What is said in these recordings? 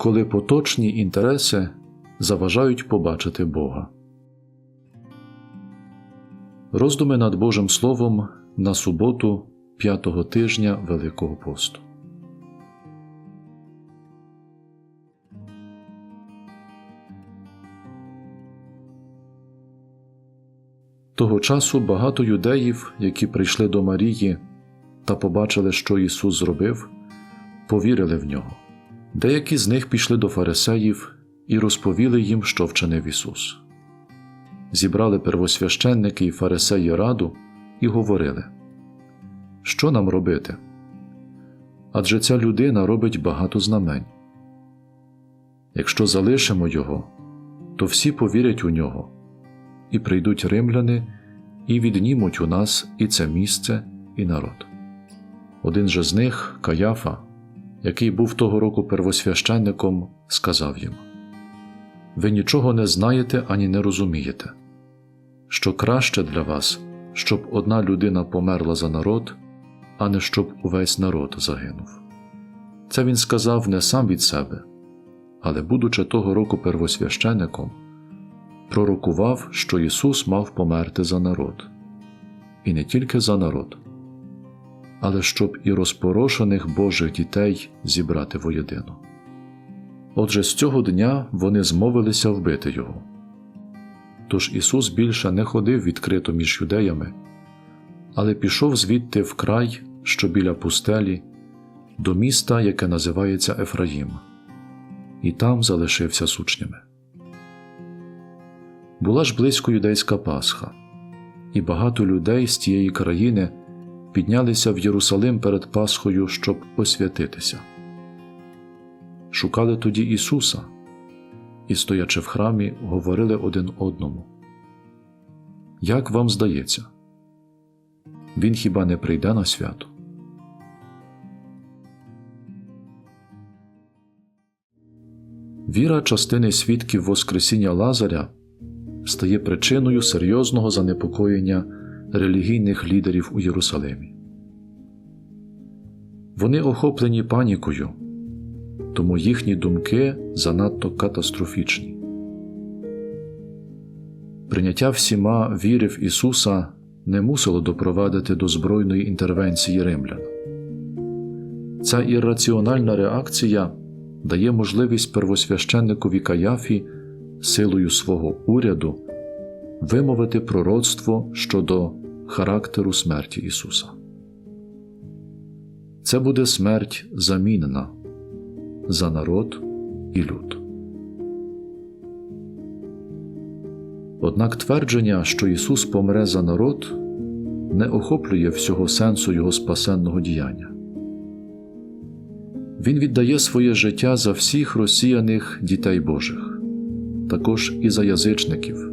коли поточні інтереси заважають побачити Бога. Роздуми над Божим Словом на суботу п'ятого тижня Великого посту. Того часу багато юдеїв, які прийшли до Марії та побачили, що Ісус зробив, повірили в нього. Деякі з них пішли до фарисеїв і розповіли їм, що вчинив Ісус. Зібрали первосвященники і фарисеї раду і говорили, що нам робити? Адже ця людина робить багато знамень. Якщо залишимо його, то всі повірять у нього, і прийдуть римляни і віднімуть у нас і це місце, і народ. Один же з них, Каяфа, який був того року первосвященником, сказав їм: Ви нічого не знаєте ані не розумієте, що краще для вас, щоб одна людина померла за народ, а не щоб увесь народ загинув. Це він сказав не сам від себе, але, будучи того року первосвященником, пророкував, що Ісус мав померти за народ, і не тільки за народ, але щоб і розпорошених Божих дітей зібрати воєдино. Отже, з цього дня вони змовилися вбити Його. Тож Ісус більше не ходив відкрито між юдеями, але пішов звідти в край, що біля пустелі, до міста, яке називається Ефраїм, і там залишився з учнями. Була ж близько юдейська Пасха, і багато людей з тієї країни піднялися в Єрусалим перед Пасхою, щоб освятитися. Шукали тоді Ісуса і, стоячи в храмі, говорили один одному. Як вам здається, Він хіба не прийде на свято? Віра частини свідків Воскресіння Лазаря стає причиною серйозного занепокоєння релігійних лідерів у Єрусалимі. Вони охоплені панікою, тому їхні думки занадто катастрофічні. Прийняття всіма віри в Ісуса не мусило допровадити до збройної інтервенції римлян. Ця ірраціональна реакція дає можливість первосвященникові Каяфі силою свого уряду вимовити пророцтво щодо характеру смерті Ісуса. Це буде смерть замінена за народ і люд. Однак твердження, що Ісус помре за народ, не охоплює всього сенсу Його спасенного діяння. Він віддає своє життя за всіх розсіяних дітей Божих, також і за язичників,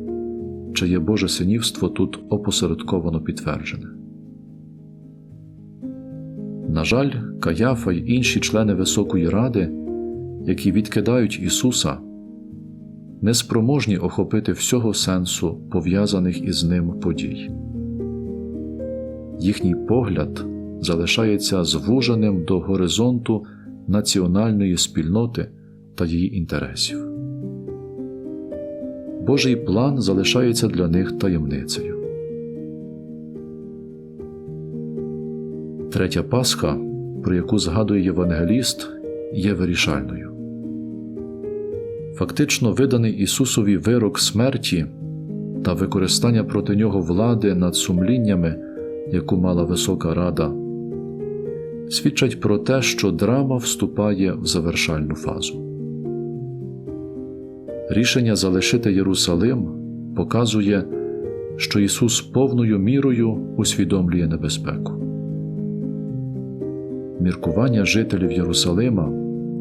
чиє Боже синівство тут опосередковано підтверджене. На жаль, Каяфа й інші члени Високої Ради, які відкидають Ісуса, неспроможні охопити всього сенсу пов'язаних із ним подій. Їхній погляд залишається звуженим до горизонту національної спільноти та її інтересів. Божий план залишається для них таємницею. Третя Пасха, про яку згадує Євангеліст, є вирішальною. Фактично виданий Ісусові вирок смерті та використання проти нього влади над сумліннями, яку мала Висока Рада, свідчать про те, що драма вступає в завершальну фазу. Рішення залишити Єрусалим показує, що Ісус повною мірою усвідомлює небезпеку. Міркування жителів Єрусалима,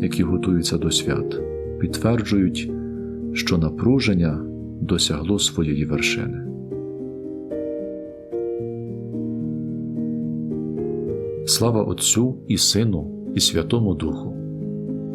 які готуються до свят, підтверджують, що напруження досягло своєї вершини. Слава Отцю і Сину, і Святому Духу,